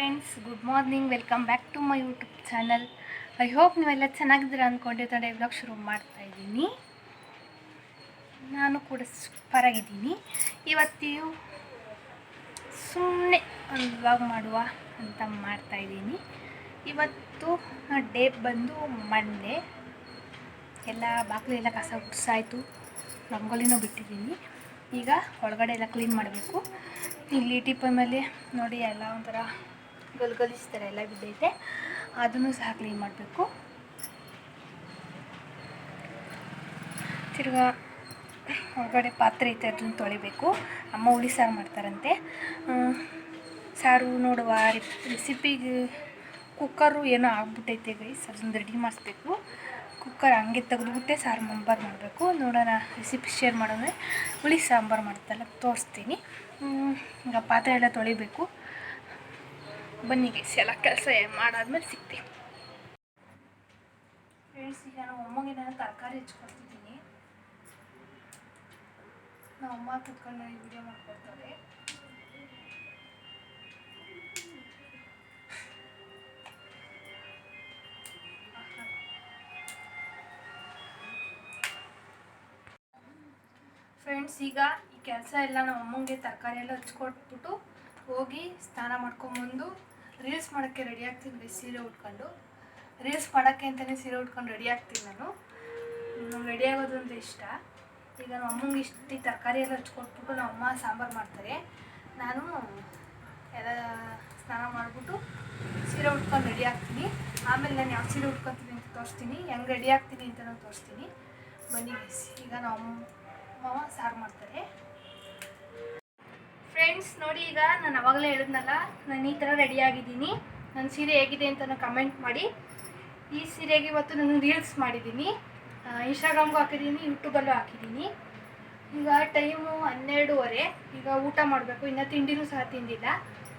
Friends good morning welcome back to my YouTube channel I hope ನೀವೆಲ್ಲ ಚೆನ್ನಾಗಿದ್ದೀರಾ ಅಂದ್ಕೊಂಡಿರ್ತಾರೆ ಇವಾಗ ಶುರು ಮಾಡ್ತಾ ಇದ್ದೀನಿ. ನಾನು ಕೂಡ ಸೂಪರಾಗಿದ್ದೀನಿ. ಇವತ್ತಿಯು ಸುಮ್ಮನೆ ಒಂದು ವ್ಲಾಗ್ ಮಾಡುವ ಅಂತ ಮಾಡ್ತಾ ಇದ್ದೀನಿ. ಇವತ್ತು ಡೇ ಬಂದು ಮಂಡೆ ಎಲ್ಲ ಬಾಗಿಲು ಎಲ್ಲ ಕಸ ಗುಡ್ಸಾಯಿತು ರಂಗೋಲಿನೂ ಬಿಟ್ಟಿದ್ದೀನಿ. ಈಗ ಒಳಗಡೆ ಎಲ್ಲ ಕ್ಲೀನ್ ಮಾಡಬೇಕು. ಇಲ್ಲಿ ಟಿಪ್ಪ ಮೇಲೆ ನೋಡಿ ಎಲ್ಲ ಒಂಥರ ಗಲ್ಗಲಿಸ್ತಾರೆ, ಎಲ್ಲ ಬಿದ್ದೈತೆ. ಅದನ್ನು ಸಹ ಕ್ಲೀನ್ ಮಾಡಬೇಕು. ತಿರ್ಗಾ ಹೊರಗಡೆ ಪಾತ್ರೆ ಐತೆ ಅದನ್ನು ತೊಳಿಬೇಕು. ಅಮ್ಮ ಹುಳಿ ಸಾರು ಮಾಡ್ತಾರಂತೆ. ಸಾರು ನೋಡುವ ರೆಸಿಪಿಗೆ ಕುಕ್ಕರು ಏನೋ ಆಗ್ಬಿಟ್ಟೈತೆ ಗೈಸ್ ಅದನ್ನು ರೆಡಿ ಮಾಡಿಸ್ಬೇಕು. ಕುಕ್ಕರ್ ಹಂಗೆ ತೆಗೆದುಬಿಟ್ಟೆ, ಸಾರು ಮಂಬಾರು ಮಾಡಬೇಕು. ನೋಡೋಣ ರೆಸಿಪಿ ಶೇರ್ ಮಾಡೋದ್ರೆ ಹುಳಿ ಸಾಂಬಾರು ಮಾಡ್ತಲ್ಲ, ತೋರಿಸ್ತೀನಿ. ಈಗ ಪಾತ್ರೆ ಎಲ್ಲ ತೊಳಿಬೇಕು. ಬನ್ನಿ ಗೈಸ್, ಎಲ್ಲ ಕೆಲಸ ಮಾಡಾದ್ಮೇಲೆ ಸಿಗ್ತೀನಿ. ಫ್ರೆಂಡ್ಸ್ ಈಗ ನಾವು ಅಮ್ಮಗೆ ನಾನು ತರಕಾರಿ ಹೆಚ್ಕೊಡ್ತಿದ್ದೀನಿ. ನಮ್ಮ ಅಮ್ಮ ಕುತ್ಕೊಂಡು ನನಗೆ ವಿಡಿಯೋ ಮಾಡ್ಕೊಡ್ತಾರೆ ಫ್ರೆಂಡ್ಸ್ ಈಗ ಈ ಕೆಲಸ ಎಲ್ಲ ನಮ್ಮ ಅಮ್ಮಂಗೆ ತರಕಾರಿ ಎಲ್ಲ ಹಚ್ಕೊಟ್ಬಿಟ್ಟು ಹೋಗಿ ಸ್ನಾನ ಮಾಡ್ಕೊಂಬಂದು ರೀಲ್ಸ್ ಮಾಡೋಕ್ಕೆ ರೆಡಿ ಆಗ್ತೀನಿ ಸೀರೆ ಉಟ್ಕೊಂಡು. ರೀಲ್ಸ್ ಮಾಡೋಕ್ಕೆ ಅಂತಲೇ ಸೀರೆ ಉಟ್ಕೊಂಡು ರೆಡಿ ಆಗ್ತೀನಿ ನಾನು. ರೆಡಿ ಆಗೋದು ಅಂದರೆ ಇಷ್ಟ. ಈಗ ನಮ್ಮ ಅಮ್ಮಂಗೆ ಇಷ್ಟು ತರಕಾರಿ ಎಲ್ಲ ಹಚ್ಕೊಟ್ಬಿಟ್ಟು ನಮ್ಮ ಅಮ್ಮ ಸಾಂಬಾರು ಮಾಡ್ತಾರೆ. ನಾನು ಎಲ್ಲ ಸ್ನಾನ ಮಾಡಿಬಿಟ್ಟು ಸೀರೆ ಉಟ್ಕೊಂಡು ರೆಡಿ ಆಗ್ತೀನಿ. ಆಮೇಲೆ ನಾನು ಯಾವ ಸೀರೆ ಉಟ್ಕೊತೀನಿ ಅಂತ ತೋರಿಸ್ತೀನಿ. ಹೆಂಗೆ ರೆಡಿ ಆಗ್ತೀನಿ ಅಂತ ನಾನು ತೋರಿಸ್ತೀನಿ. ಬನ್ನಿ. ಈಗ ನಮ್ಮ ಮಾವ ಸಾರು ಮಾಡ್ತಾರೆ. ಫ್ರೆಂಡ್ಸ್ ನೋಡಿ ಈಗ ನಾನು ಅವಾಗಲೇ ಹೇಳಿದ್ನಲ್ಲ, ನಾನು ಈ ಥರ ರೆಡಿ ಆಗಿದ್ದೀನಿ. ನನ್ನ ಸೀರೆ ಹೇಗಿದೆ ಅಂತ ಕಮೆಂಟ್ ಮಾಡಿ. ಈ ಸೀರೆಗೆ ಇವತ್ತು ನಾನು ರೀಲ್ಸ್ ಮಾಡಿದ್ದೀನಿ. ಇನ್ಸ್ಟಾಗ್ರಾಮ್ಗೂ ಹಾಕಿದ್ದೀನಿ ಯೂಟ್ಯೂಬಲ್ಲೂ ಹಾಕಿದ್ದೀನಿ. ಈಗ ಟೈಮು ಹನ್ನೆರಡೂವರೆ. ಈಗ ಊಟ ಮಾಡಬೇಕು. ಇನ್ನು ತಿಂಡಿನೂ ಸಹ ತಿಂದಿಲ್ಲ.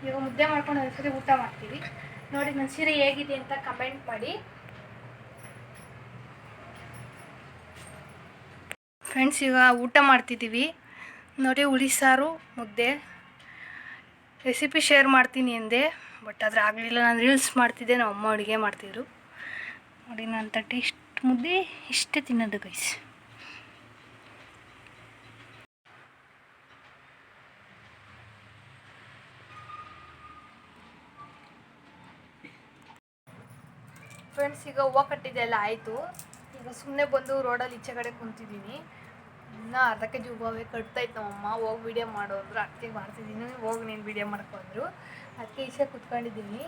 ಈಗ ಮುದ್ದೆ ಮಾಡ್ಕೊಂಡು ಒಂದ್ಸರಿ ಊಟ ಮಾಡ್ತೀವಿ. ನೋಡಿ ನನ್ನ ಸೀರೆ ಹೇಗಿದೆ ಅಂತ ಕಮೆಂಟ್ ಮಾಡಿ. ಫ್ರೆಂಡ್ಸ್ ಈಗ ಊಟ ಮಾಡ್ತಿದ್ದೀವಿ. ನೋಡಿ ಹುಳಿ ಸಾರು, ಮುದ್ದೆ. ರೆಸಿಪಿ ಶೇರ್ ಮಾಡ್ತೀನಿ ಎಂದೆ, ಬಟ್ ಆದರೆ ಆಗಲಿಲ್ಲ. ನಾನು ರೀಲ್ಸ್ ಮಾಡ್ತಿದ್ದೆ, ನಮ್ಮ ಅಮ್ಮ ಅಡುಗೆ ಮಾಡ್ತಿದ್ರು. ನೋಡಿ ನಾನು ತಟ್ಟೆ ಇಷ್ಟು ಮುದ್ದೆ ಇಷ್ಟೇ ತಿನ್ನೋದು ಗೈಸ್ ಫ್ರೆಂಡ್ಸ್ ಈಗ ಹೂವು ಕಟ್ಟಿದ್ದೆಲ್ಲ ಆಯಿತು. ಈಗ ಸುಮ್ಮನೆ ಬಂದು ರೋಡಲ್ಲಿ ಈಚೆ ಕಡೆ ಕುಂತಿದ್ದೀನಿ. ಇನ್ನೂ ಅರ್ಧ ಕೆ ಜಿ ಹೂವೇ ಕಟ್ತಾಯಿತ್ತು ನಮ್ಮಮ್ಮ ಹೋಗಿ ವೀಡಿಯೋ ಮಾಡು ಅಂದರು. ಅದಕ್ಕೆ ಮಾಡ್ತಿದ್ದೀನಿ. ಹೋಗಿ ನೀನು ವೀಡಿಯೋ ಮಾಡ್ಕೊಂಡ್ರು ಅದಕ್ಕೆ ಈಚೆ ಕುತ್ಕೊಂಡಿದ್ದೀನಿ.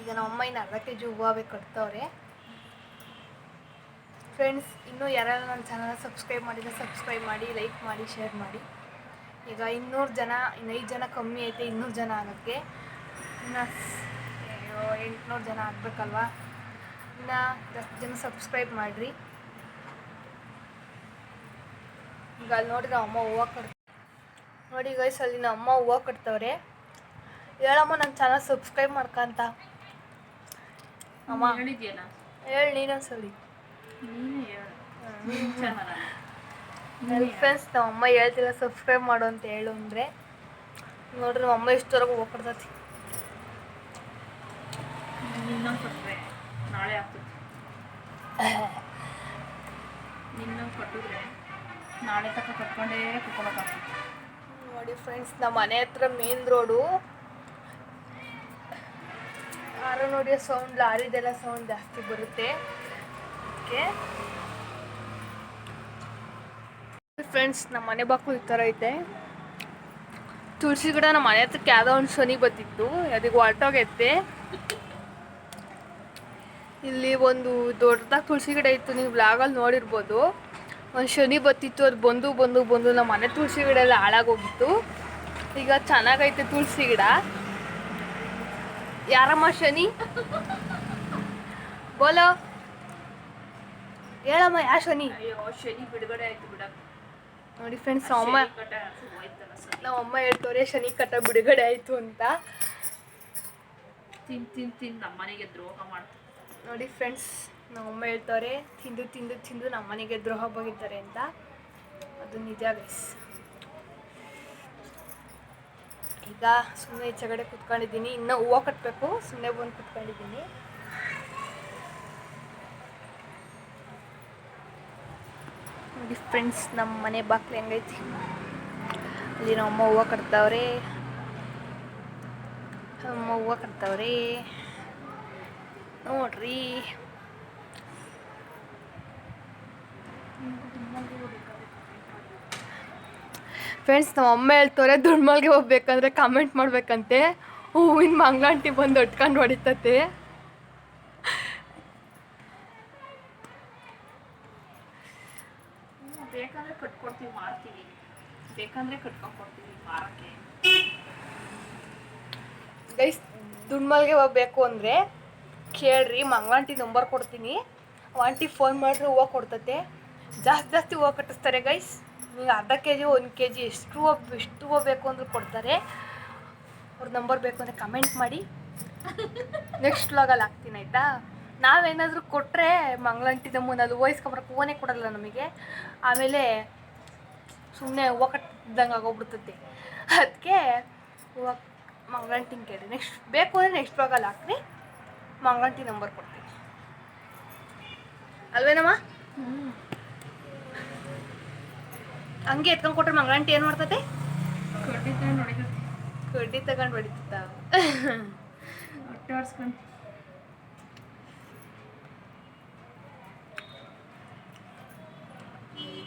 ಈಗ ನಮ್ಮಮ್ಮ ಇನ್ನು ಅರ್ಧ ಕೆ ಜಿ ಹೂವೇ ಕಟ್ತವ್ರೆ. ಫ್ರೆಂಡ್ಸ್ ಇನ್ನೂ ಯಾರೆಲ್ಲ ನನ್ನ ಚಾನಲ್ ಸಬ್ಸ್ಕ್ರೈಬ್ ಮಾಡಿದ್ರೆ ಸಬ್ಸ್ಕ್ರೈಬ್ ಮಾಡಿ ಲೈಕ್ ಮಾಡಿ ಶೇರ್ ಮಾಡಿ. ಈಗ ಇನ್ನೂರು ಜನ ಇನ್ನೈದು ಜನ ಕಮ್ಮಿ ಐತೆ, ಇನ್ನೂರು ಜನ ಆಗೋಕ್ಕೆ. ಇನ್ನು ಅಯ್ಯೋ, ಎಂಟುನೂರು ಜನ ಆಗಬೇಕಲ್ವಾ? ಇನ್ನು ಜಾಸ್ತಿ ಜನ ಸಬ್ಸ್ಕ್ರೈಬ್ ಮಾಡಿರಿ. ಈಗ ಅಲ್ಲಿ ನೋಡಿದ್ರೆ ಅಮ್ಮ ಹೂವು ಕಟ್ ನೋಡಿ ಗೈಸ್ ಅಲ್ಲಿ ನಮ್ಮ ಅಮ್ಮ ಹೂವು ಕಟ್ತವ್ರೆ. ಹೇಳಮ್ಮ ನನ್ನ ಚಾನಲ್ ಸಬ್ಸ್ಕ್ರೈಬ್ ಮಾಡ್ಕಂತ. ಅಮ್ಮ ಹೇಳಿದ್ಯಲ್ಲ? ಹೇಳಿ ನೀನೊಂದ್ಸಲಿ ಫ್ರೆಂಡ್ಸ್ ನಮ್ಮ ಅಮ್ಮ ಹೇಳ್ತಿಲ್ಲ ಸಬ್ಸ್ಕ್ರೈಬ್ ಮಾಡು ಅಂತ ಹೇಳು ಅಂದರೆ. ನೋಡ್ರಿ ನಮ್ಮ ಅಮ್ಮ ಇಷ್ಟವರೆಗೂ ಹೂವು ಕಟ್ತತಿ. ಇನ್ನೊಂದು ಕೊಟ್ಟರೆ ನಾಳೆ ಆಗ್ತದೆ. ನಿನ್ನ ಕೊಟ್ಟಿದ್ರೆ. ನಾಳೆ ತನಕ ಕಟ್ಕೊಂಡೇ ಕುತ್ಕೊಳಕ ನೋಡಿ ಫ್ರೆಂಡ್ಸ್ ನಮ್ಮ ಮನೆ ಹತ್ರ ಮೇನ್ ರೋಡು ಯಾರೋ ನೋಡಿ ಸೌಂಡ್ ಲಾರಿದೆಲ್ಲ ಸೌಂಡ್ ಜಾಸ್ತಿ ಬರುತ್ತೆ. ಓಕೆ ಫ್ರೆಂಡ್ಸ್ ನಮ್ಮ ಮನೆ ಬಾಕ್ಲು ಈ ಥರ ಐತೆ ತುಳಸಿ ಗಿಡ ನಮ್ಮ ಮನೆ ಹತ್ರಕ್ಕೆ ಯಾವುದೋ ಒಂದು ಸೊನಿ ಬತ್ತಿತ್ತು ಅದಕ್ಕೆ ಹೊರಟೋಗೈತೆ ಇಲ್ಲಿ ಒಂದು ದೊಡ್ಡದಾಗಿ ತುಳಸಿ ಗಿಡ ಇತ್ತು. ನೀವು ಬ್ಲಾಗಲ್ಲಿ ನೋಡಿರ್ಬೋದು. ಒಂದು ಶನಿ ಬತ್ತಿತ್ತು ಅದು ಬಂದು ಬಂದು ಬಂದು ನಮ್ಮ ಮನೆ ತುಳಸಿ ಗಿಡ ಎಲ್ಲ ಹಾಳಾಗೋಗಿತ್ತು. ಈಗ ಚೆನ್ನಾಗೈತೆ ತುಳಸಿ ಗಿಡ. ಯಾರಮ್ಮ ಶನಿ? ಬೋಲೋ. ಹೇಳಮ್ಮ ಯಾ ಶನಿ? ಶನಿ ಬಿಡುಗಡೆ ಆಯ್ತು ಬಿಡ. ನೋಡಿ ಫ್ರೆಂಡ್ಸ್ ಅಮ್ಮ ನಮ್ಮ ಅಮ್ಮ ಹೇಳ್ತವ್ರೆ ಶನಿ ಕಟ್ಟ ಬಿಡುಗಡೆ ಆಯ್ತು ಅಂತ. ತಿನ್ ತಿನ್ ತಿನ್ ನಮ್ಮನೆಗೆ ದ್ರೋಹ ಮಾಡ್ತಾರೆ ನೋಡಿ ಫ್ರೆಂಡ್ಸ್ ನಮ್ಮಮ್ಮ ಹೇಳ್ತವ್ರೆ, ತಿಂದು ತಿಂದು ತಿಂದು ನಮ್ಮ ಮನೆಗೆ ದ್ರೋಹ ಹೋಗಿದ್ದಾರೆ ಅಂತ. ಅದು ನಿಜ ಗೈಸ್ ಈಗ ಸುಮ್ಮನೆ ಈಚೆಗಡೆ ಕುತ್ಕೊಂಡಿದ್ದೀನಿ. ಇನ್ನೂ ಹೂವು ಕಟ್ಟಬೇಕು ಸುಮ್ಮನೆ ಬಂದು ಕುತ್ಕೊಂಡಿದ್ದೀನಿ. ನೋಡಿ ಫ್ರೆಂಡ್ಸ್ ನಮ್ಮ ಮನೆ ಬಾಕ್ಲು ಹೆಂಗೈತಿ? ಅಲ್ಲಿ ನಮ್ಮ ಅಮ್ಮ ಹೂವು ಕಟ್ತಾವ್ರೆ. ಅಮ್ಮ ಹೂವು ಕಟ್ತಾವ್ರೆ. ನೋಡ್ರಿ. ಫ್ರೆಂಡ್ಸ್ ನಮ್ಮ ಅಮ್ಮ ಹೇಳ್ತವ್ರೆ ದುಡ್ಮಲ್ಗೆ ಹೋಗ್ಬೇಕಂದ್ರೆ ಕಾಮೆಂಟ್ ಮಾಡ್ಬೇಕಂತೆ. ಹೂವಿನ ಮಂಗ್ಲಾಂಟಿ ಬಂದು ಒಟ್ಕೊಂಡು ಹೊಡಿತತೆ. ಬೇಕಂದ್ರೆ ಕಟ್ಕೊಡ್ತೀವಿ ಮಾರ್ತೀವಿ. ಬೇಕಂದ್ರೆ ಕಟ್ಕೊಂಡ್ಕೊಡ್ತೀವಿ ಮಾರಕ್ಕೆ. ಗೈಸ್ ದುಡ್ಮಲ್ಗೆ ಹೋಗ್ಬೇಕು ಅಂದರೆ ಕೇಳ್ರಿ ಮಂಗ್ಲಾಂಟಿ ನಂಬರ್ ಕೊಡ್ತೀನಿ. ಆಂಟಿ ಫೋನ್ ಮಾಡಿದ್ರೆ ಹೂವು ಕೊಡ್ತತೆ. ಜಾಸ್ತಿ ಜಾಸ್ತಿ ಹೂವು ಕಟ್ಟಿಸ್ತಾರೆ ಗೈಸ್ ನೀವು ಅರ್ಧ ಕೆ ಜಿ ಒಂದು ಕೆ ಜಿ ಎಷ್ಟು ಎಷ್ಟು ಬೇಕು ಅಂದ್ರೆ ಕೊಡ್ತಾರೆ. ಅವ್ರ ನಂಬರ್ ಬೇಕು ಅಂದರೆ ಕಮೆಂಟ್ ಮಾಡಿ. ನೆಕ್ಸ್ಟ್ ವ್ಲಾಗಲ್ಲಿ ಹಾಕ್ತೀನಿ, ಆಯಿತಾ? ನಾವೇನಾದರೂ ಕೊಟ್ಟರೆ ನಮ್ಮನ್ನ ಅದು ವಹಿಸ್ಕೊಂಬರಕ್ಕೆ ಹೂವನೇ ಕೊಡಲ್ಲ ನಮಗೆ. ಆಮೇಲೆ ಸುಮ್ಮನೆ ಹೂವು ಕಟ್ಟಿದಂಗೆ ಆಗೋಗ್ಬಿಡ್ತೈತಿ. ಅದಕ್ಕೆ ಹೂವು ಮಂಗಳಂಟಿನ ಕೇಳಿ. ನೆಕ್ಸ್ಟ್ ಬೇಕು ಅಂದರೆ ನೆಕ್ಸ್ಟ್ ವ್ಲಾಗಲ್ಲಿ ಹಾಕ್ರಿ. ಮಂಗಳಂಟಿ ನಂಬರ್ ಕೊಡ್ತೀನಿ. ಅಲ್ವೇನಮ್ಮ? ಹಂಗೆ ಎತ್ಕೊಂಡ್ ಕೊಟ್ರೆ ಮಂಗಳಂಟಿ ಏನ್ ಮಾಡ್ತತೆ? ಕಡ್ಡಿ ತಗೊಂಡು ಆಡ್ಸ್ಕೊಂಡು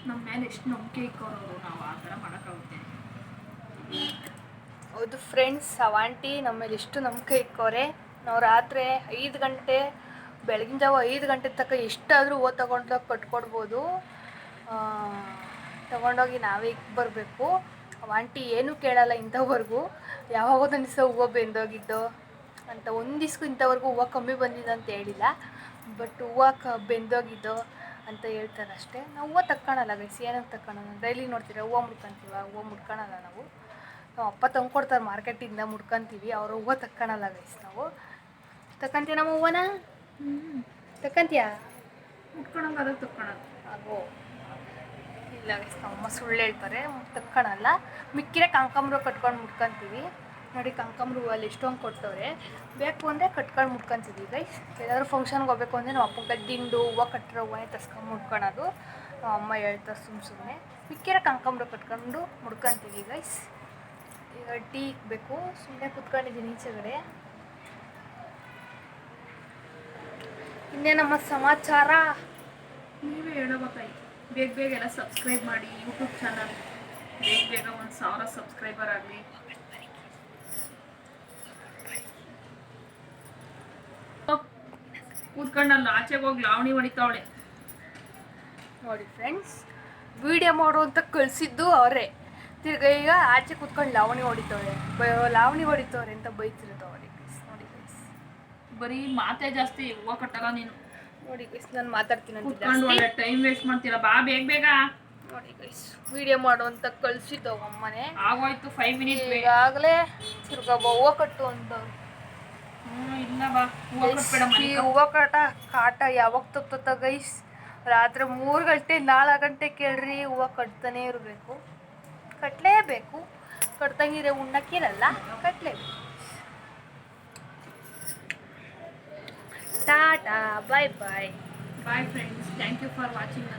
ನಮ್ಮ ಮೇಲೆ ಎಷ್ಟು ನಂಬಿಕೆ ಇಕ್ಕೋರು ನಾವು ಆ ಥರ ಮಾಡೋಕ್ಕಾಗುತ್ತೆ. ಹೌದು ಫ್ರೆಂಡ್ಸ್ ಅವಾಂಟಿ ನಮ್ಮ ಮೇಲೆ ಎಷ್ಟು ನಂಬಿಕೆ ಇಕ್ಕೋರೆ. ನಾವು ರಾತ್ರಿ ಐದು ಗಂಟೆ ಬೆಳಗಿನ ಜಾವ ಐದು ಗಂಟೆ ತನಕ ಎಷ್ಟಾದರೂ ಓದ್ ತಗೊಂಡಾಗ ಕಟ್ಕೊಡ್ಬೋದು ಆ, ತಗೊಂಡೋಗಿ ನಾವೇ ಇಕ್ ಬರಬೇಕು ಆಂಟಿ ಏನೂ ಕೇಳಲ್ಲ ಇಂಥವರೆಗೂ. ಯಾವಾಗ ಒಂದು ದಿವಸ ಹೂವು ಬೆಂದೋಗಿದ್ದು ಅಂತ ಒಂದು ದಿವ್ಸಕ್ಕೂ ಇಂಥವರೆಗೂ ಹೂವು ಕಮ್ಮಿ ಬಂದಿದ್ದು ಅಂತ ಹೇಳಿಲ್ಲ. ಬಟ್ ಹೂವು ಕ ಬೆಂದೋಗಿದ್ದು ಅಂತ ಹೇಳ್ತಾರೆ ಅಷ್ಟೇ. ನಾವು ಹೂವು ತಕ್ಕೊಳಲ್ಲ ಗೈಸ್ ಏನಂತ ತಕ್ಕೊಳಲ್ಲ. ಡೈಲಿ ನೋಡ್ತೀರ ಹೂವು ಮುಡ್ಕೊಂತೀವ? ಹೂವು ಮುಡ್ಕೊಳಲ್ಲ ನಾವು. ನಾವು ಅಪ್ಪ ತಂದ್ಕೊಡ್ತಾರೆ ಮಾರ್ಕೆಟಿಂದ ಮುಡ್ಕೊಂತೀವಿ. ಅವ್ರ ಹೂವು ತಕ್ಕೊಳಲ್ಲ ಗೈಸ್ ನಾವು. ತಕ್ಕಂತೀಯ ನಮ್ಮ ಹೂವನ? ತಕ್ಕಂತೀಯ? ತಕ್ಕೊಳೋದು ಆಗೋ ಇಲ್ಲ ಗೈಸ್ ನಮ್ಮಮ್ಮ ಸುಳ್ಳು ಹೇಳ್ತಾರೆ. ತಕ್ಕೊಳಲ್ಲ ಮಿಕ್ಕಿರೆ ಕನಕಾಂಬ್ರ ಕಟ್ಕೊಂಡು ಮುಟ್ಕೊಂತೀವಿ. ನೋಡಿ ಕನಕಾಂಬ್ರ ಹೂವಲ್ಲಿ ಎಷ್ಟೊಂದು ಕೊಟ್ಟವ್ರೆ. ಬೇಕು ಅಂದರೆ ಕಟ್ಕೊಂಡು ಮುಟ್ಕೊಂತೀವಿ ಗೈಸ್ ಏನಾದರೂ ಫಂಕ್ಷನ್ಗೆ ಹೋಗ್ಬೇಕು ಅಂದರೆ ನಮ್ಮ ಅಪ್ಪಗೆ ದಿಂಡು, ಹೂವು ಕಟ್ಟಿರೋ ಹೂವೇ ತಸ್ಕೊಂಡು ಮುಟ್ಕೊಳೋದು. ನಮ್ಮ ಅಮ್ಮ ಹೇಳ್ತಾರೆ ಸುಮ್ಮ ಸುಮ್ಮನೆ ಮಿಕ್ಕಿರೆ ಕನಕಾಂಬ್ರ ಕಟ್ಕೊಂಡು ಮುಡ್ಕೊಂತೀವಿ ಗೈಸ್ ಈಗ ಟೀ ಇಕ್ಬೇಕು ಸುಮ್ಮನೆ ಕುತ್ಕೊಂಡಿದ್ದೀನಿ ಈಚೆಗಡೆ. ಇನ್ನೇನಮ್ಮ ಸಮಾಚಾರ? ನೀವೇ ಹೇಳಬೇಕಾಯ್ತು ಬೇಗ ಬೇಗ ಎಲ್ಲ ಸಬ್ಸ್ಕ್ರೈಬ್ ಮಾಡಿ ಯೂಟ್ಯೂಬ್ ಚಾನಲ್ ಬೇಗ ಬೇಗ ಒಂದು ಸಾವಿರ ಸಬ್ಸ್ಕ್ರೈಬರ್ ಆಗಲಿ. ಕೂತ್ಕೊಂಡಲ್ಲ ಆಚೆಗೆ ಹೋಗಿ ಲಾವಣಿ ಹೊಡಿತಾವಳೆ ನೋಡಿ ಫ್ರೆಂಡ್ಸ್ ವಿಡಿಯೋ ಮಾಡು ಅಂತ ಕಳಿಸಿದ್ದು ಅವರೇ. ತಿರ್ಗ ಈಗ ಆಚೆ ಕೂತ್ಕೊಂಡು ಲಾವಣಿ ಹೊಡಿತವ್ರೆ ಲಾವಣಿ ಹೊಡಿತವ್ರೆ ಅಂತ ಬೈತಿರೋದು ಅವ್ರಿಗೆ ನೋಡಿ ಫ್ರೆಂಡ್ಸ್ ಬರೀ ಮಾತೇ ಜಾಸ್ತಿ ಹೂವು ಕಟ್ಟಲ್ಲ ನೀನು. ನೋಡಿ ಗೈಸ್ ನಾನು ಮಾತಾಡ್ತೀನಿ ಟೈಮ್ ವೇಸ್ಟ್ ಮಾಡ್ತೀರಾ? ಬಾ ಬೇಗ ಬೇಗ. ನೋಡಿ ಗೈಸ್ ವಿಡಿಯೋ ಮಾಡು ಅಂತ ಕಳಿಸಿದ್ದು ಅಮ್ಮನೆ. ಆಗೋಯ್ತು ಫೈವ್ ಮಿನಿಟ್ ಈಗಾಗಲೇ ತಿರ್ಗಾ ಹೂವು ಕಟ್ಟು ಅಂತ ಹ್ಞೂ ಇಲ್ಲ ಬಾ. ಹೂವು ಕಟ್ಬೇಡ ಈ ಹೂವು ಕಾಟ ಕಾಟ ಯಾವಾಗ ತಪ್ತತ್ತ ಗೈಸ್ ರಾತ್ರಿ ಮೂರು ಗಂಟೆ ನಾಲ್ಕು ಗಂಟೆ ಕೇಳ್ರಿ ಹೂವು ಕಟ್ತಾನೆ ಇರಬೇಕು. ಕಟ್ಟಲೇಬೇಕು ಕಟ್ತಂಗಿದ್ರೆ ಉಣ್ಣಕ್ಕಿರಲ್ಲ ಕಟ್ಟಲೇಬೇಕು tata bye bye bye friends thank you for watching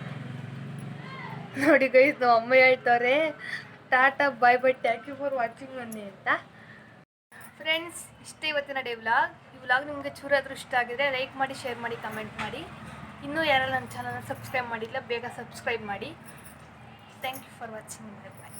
ನೋಡಿ ಗೈಸ್ ನಮ್ಮ ಅಮ್ಮ ಹೇಳ್ತವ್ರೆ tata bye bye thank you for watching ಅನ್ನಿ ಅಂತ. ಫ್ರೆಂಡ್ಸ್ ಇಷ್ಟೇ ಇವತ್ತಿನ ಡೇ ವ್ಲಾಗ್ ಈ ವ್ಲಾಗ್ ನಿಮಗೆ ಚೂರಾದರೂ ಇಷ್ಟ ಆಗಿದ್ರೆ ಲೈಕ್ ಮಾಡಿ ಶೇರ್ ಮಾಡಿ ಕಮೆಂಟ್ ಮಾಡಿ. ಇನ್ನೂ ಯಾರು ನನ್ನ ಚಾನಲ್ನ ಸಬ್ಸ್ಕ್ರೈಬ್ ಮಾಡಿಲ್ಲ ಬೇಗ ಸಬ್ಸ್ಕ್ರೈಬ್ ಮಾಡಿ. Thank you for watching bye bye